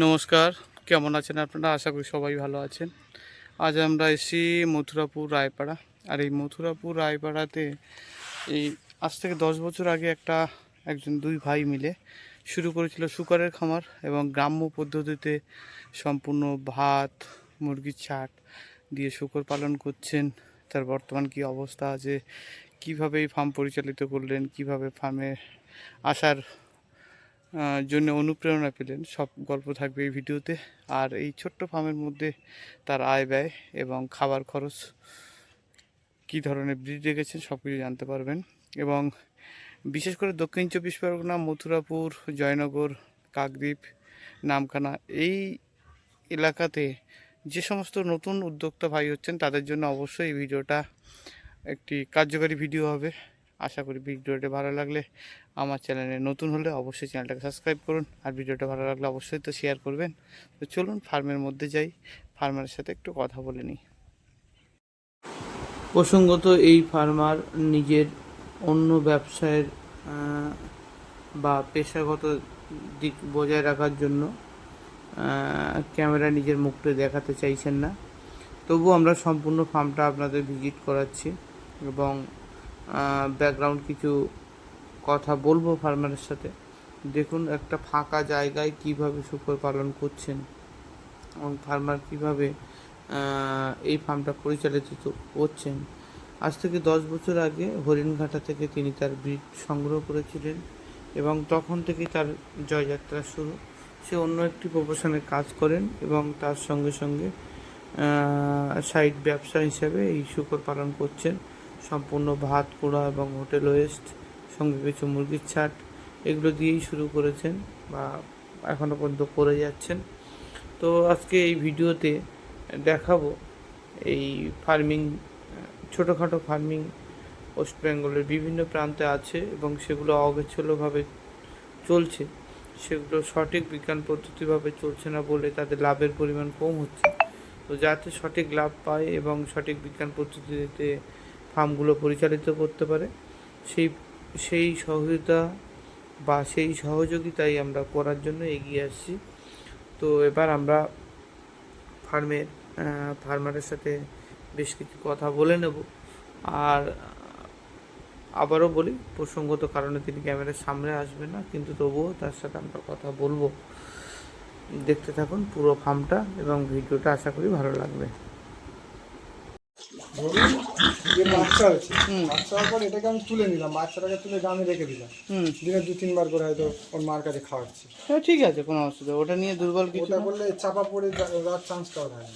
নমস্কার, কেমন আছেন আপনারা? আশা করি সবাই ভালো আছেন। আজ আমরা এসেছি মথুরাপুর রায়পাড়া। আর এই মথুরাপুর রায়পাড়াতে এই আজ থেকে দশ বছর আগে একটা একজন দুই ভাই মিলে শুরু করেছিল শুকরের খামার এবং গ্রাম্য পদ্ধতিতে সম্পূর্ণ ভাত, মুরগির ছাট দিয়ে শুকর পালন করছেন। তার বর্তমান কি অবস্থা আছে? কীভাবে এই ফার্ম পরিচালিত করলেন? কীভাবে ফার্মে আসার জন্য অনুপ্রেরণা পেলেন। সব গল্প থাকবে এই ভিডিওতে। আর এই ছোট্ট ফার্মের মধ্যে তার আয় ব্যয় এবং খাবার খরচ, কী ধরনের ব্রিড রেখেছেন সব কিছু জানতে পারবেন। এবং বিশেষ করে দক্ষিণ চব্বিশ পরগনা, মথুরাপুর, জয়নগর, কাকদ্বীপ, নামখানা, এই এলাকাতে যে সমস্ত নতুন উদ্যোক্তা ভাই হচ্ছেন, তাদের জন্য অবশ্যই এই ভিডিওটা একটি কার্যকারী ভিডিও হবে। আশা করি ভিডিওটা ভালো লাগলে আমার চ্যানেলে নতুন হলে অবশ্যই চ্যানেলটাকে সাবস্ক্রাইব করুন। আর ভিডিওটা ভালো লাগলে অবশ্যই তো শেয়ার করবেন। তো চলুন ফার্মের মধ্যে যাই। ফার্মারের সাথে একটু কথা বলে নিই। প্রসঙ্গত এই ফার্মার নিজের অন্য ব্যবসায়ের বা পেশাগত দিক বজায় রাখার জন্য ক্যামেরা নিজের মুখটা দেখাতে চাইছেন না। তবু আমরা সম্পূর্ণ ফার্মটা আপনাদের ভিজিট করাচ্ছি এবং ব্যাকগ্রাউন্ড কিছু কথা বলব ফার্মারের সাথে। দেখুন, একটা ফাঁকা জায়গায় কীভাবে শুকর পালন করছেন এবং ফার্মার কীভাবে এই ফার্মটা পরিচালিত করছেন। আজ থেকে দশ বছর আগে হরিণঘাটা থেকে তিনি তার ব্রিড সংগ্রহ করেছিলেন এবং তখন থেকেই তার জয়যাত্রা শুরু। সে অন্য একটি প্রফেশনে কাজ করেন এবং তার সঙ্গে সঙ্গে সাইড ব্যবসা হিসেবে এই শুকর পালন করছেন। সম্পূর্ণ ভাত কুড়া এবং হোটেল ওয়েস্ট, সঙ্গে কিছু মুরগির ছাট, এগুলো দিয়েই শুরু করেছেন বা এখনও পর্যন্ত করে যাচ্ছেন। তো আজকে এই ভিডিওতে দেখাবো এই ফার্মিং, ছোটোখাটো ফার্মিং ওয়েস্ট বেঙ্গলের বিভিন্ন প্রান্তে আছে এবং সেগুলো অগোছলভাবে চলছে। সেগুলো সঠিক বিজ্ঞান পদ্ধতিভাবে চলছে না বলে তাদের লাভের পরিমাণ কম হচ্ছে। তো যাতে সঠিক লাভ পায় এবং সঠিক বিজ্ঞান পদ্ধতিতে ফার্মগুলো পরিচালিত করতে পারে। সেই সেই সহযোগিতা বা সেই সহযোগিতাই আমরা করার জন্য এগিয়ে আসছি। তো এবার আমরা ফার্মের ফার্মারের সাথে বেশ কিছু কথা বলে নেব। আর আবারও বলি, প্রসঙ্গত কারণে তিনি ক্যামেরার সামনে আসবেন না, কিন্তু তবুও তার সাথে আমরা কথা বলব। দেখতে থাকুন পুরো ফার্মটা এবং ভিডিওটা, আশা করি ভালো লাগবে। ধরুন যে বাচ্চা। বাচ্চা হওয়ার পর এটাকে আমি তুলে নিলাম বাচ্চাটাকে তুলে গ্রামে রেখে দিলাম। দিনে দু তিনবার করে হয়তো ওর মার কাছে খাওয়াচ্ছি। হ্যাঁ ঠিক আছে কোনো অসুবিধা ওটা নিয়ে দুর্বল কিছু ওটা। করলে চাপা পড়ে যাওয়ার চান্সটাও থাকে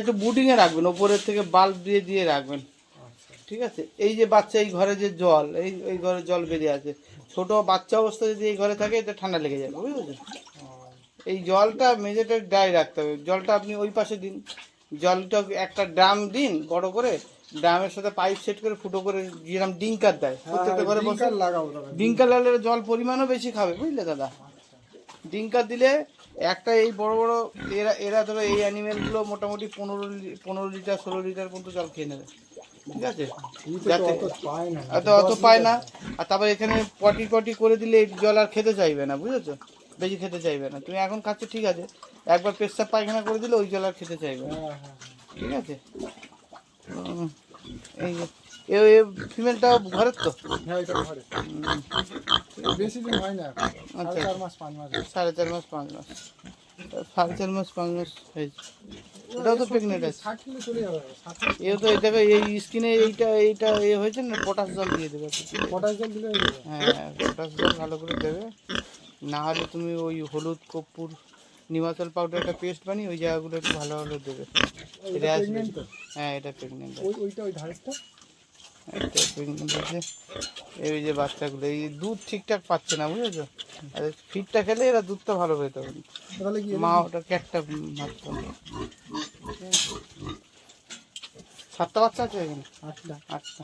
একটু বুটিংয়ে রাখবেন ওপরের থেকে বাল্ব দিয়ে দিয়ে রাখবেন। আচ্ছা। ঠিক আছে? এই যে বাচ্চা এই ঘরে যে জল এই এই ঘরে জল বেরিয়ে আছে ছোট বাচ্চা অবস্থা যদি এই ঘরে থাকে এটা ঠান্ডা লেগে যাবে বুঝেছেন এই জলটা মেঝেটা ডায় রাখতে হবে। জলটা আপনি ওই পাশে দিন। জলটা একটা ড্রাম দিন বড় করে ড্রামের সাথে পাইপ সেট করে ফুটো করে যেরকম ডিঙ্কার দেয় প্রত্যেকটা ঘরে বসে ডিঙ্কার লাগাবো ডিঙ্কার। লাগালে জল পরিমাণও বেশি খাবে বুঝলে দাদা? ডিঙ্কার দিলে একটা এই বড় বড় এরা এরা ধরো এই অ্যানিমেলগুলো মোটামুটি পনেরো পনেরো লিটার ষোলো লিটার পর্যন্ত জল খেয়ে নেবে ঠিক আছে? যাতে অত পায় না অত পায় না আর তারপর এখানে পটি পটি করে দিলে জল আর খেতে চাইবে না বুঝেছ? বেশি খেতে চাইবে না তুমি এখন খাচ্ছ ঠিক আছে। একবার পেশাব পায়খানা করে দিলে ওই জল আর খেতে চাইবে না। হ্যাঁ হ্যাঁ ঠিক আছে? এই এ ফিমেলটা ঘরের তো? হ্যাঁ বেশি দিন হয় না আচ্ছা। চার মাস পাঁচ মাস। সাড়ে চার মাস পাঁচ মাস। সাড়ে চার মাস পাঁচ মাস হয়েছে। ওটাও তো প্রেগনেন্ট আছে। এও তো এটাকে এই স্কিনে এইটা এইটা এ হয়েছে না পটাশ জল দিয়ে দেবে। পটাশ জল দিলে হয়ে হ্যাঁ পটাশ জল ভালো করে দেবে। না হলে তুমি ওই হলুদ কর্পূর নিমাচল পাউডার একটা পেস্ট বানিয়ে ওই জায়গাগুলো একটু ভালো ভালো দেবে। এটা আসবে। হ্যাঁ এটা প্রেগনেন্ট ওই ওইটা ওই ধারেরটা? এটা প্রেগনেন্ট আছে এই যে বাচ্চাগুলো এই দুধ ঠিকঠাক পাচ্ছে না বুঝেছ? আর ফিটটা খেলে এরা দুধটা ভালো পেতে তাহলে কি মা ওটা ক্যাটটা মারতো সাতটা বাচ্চা আছে এখানে? আটটা। আটটা।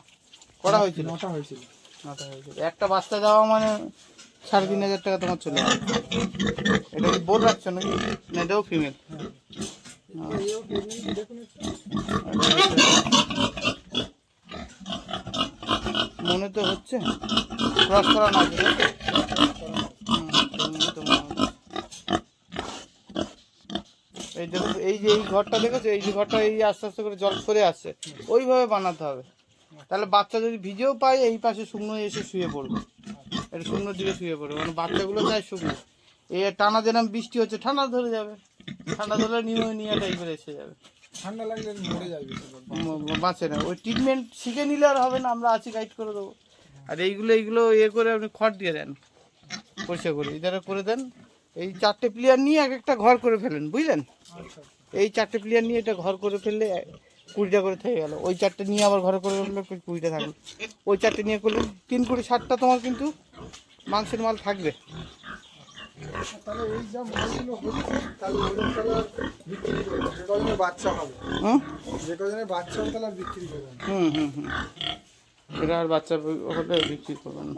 করা হয়েছিল? নটা হয়েছিল। নটা হয়েছিল। একটা বাচ্চা দেওয়া মানে সাড়ে তিন হাজার টাকা তোমার চলে যাবে এটা কি বোর রাখছো নাকি? না, এটাও ফিমেল। মনে তো হচ্ছে। ক্রস করা না। এই দেখো এই যে এই ঘরটা দেখেছ? এই যে ঘরটা এই আস্তে আস্তে করে জল সরে আসছে। ওইভাবে বানাতে হবে। তাহলে বাচ্চা যদি ভিজেও পায়, এই পাশে শুকনো এসে শুয়ে পড়বে। এটা দিকে শুয়ে পড়বে মানে বাচ্চাগুলো চায় শুকনো। এই টানা যেরকম বৃষ্টি হচ্ছে ঠান্ডা ধরে যাবে। ঠান্ডা ধরলে নিউমোনিয়া টাইপের এসে যাবে। ঠান্ডা লাগলে মরে যাবে বাঁচে না। ওই ট্রিটমেন্ট শিখে নিলে আর হবে না আমরা আছি গাইড করে দেবো। আর এইগুলো এইগুলো ইয়ে করে আপনি খড় দিয়ে দেন পরিষ্কার করে। ইধারে করে দেন এই চারটে প্লেয়ার নিয়ে এক একটা ঘর করে ফেলেন বুঝলেন? আচ্ছা এই চারটে প্লেয়ার নিয়ে এটা ঘর করে ফেললে কুড়িটা করে থেকে গেল। ওই চারটে নিয়ে আবার ঘরে করে ফেললে কুড়িটা থাকল। ওই চারটে নিয়ে করলে। তিন কুড়ি ষাটটা তোমার কিন্তু মাংসের মাল থাকবে। বাচ্চা হলে বিক্রি করবেন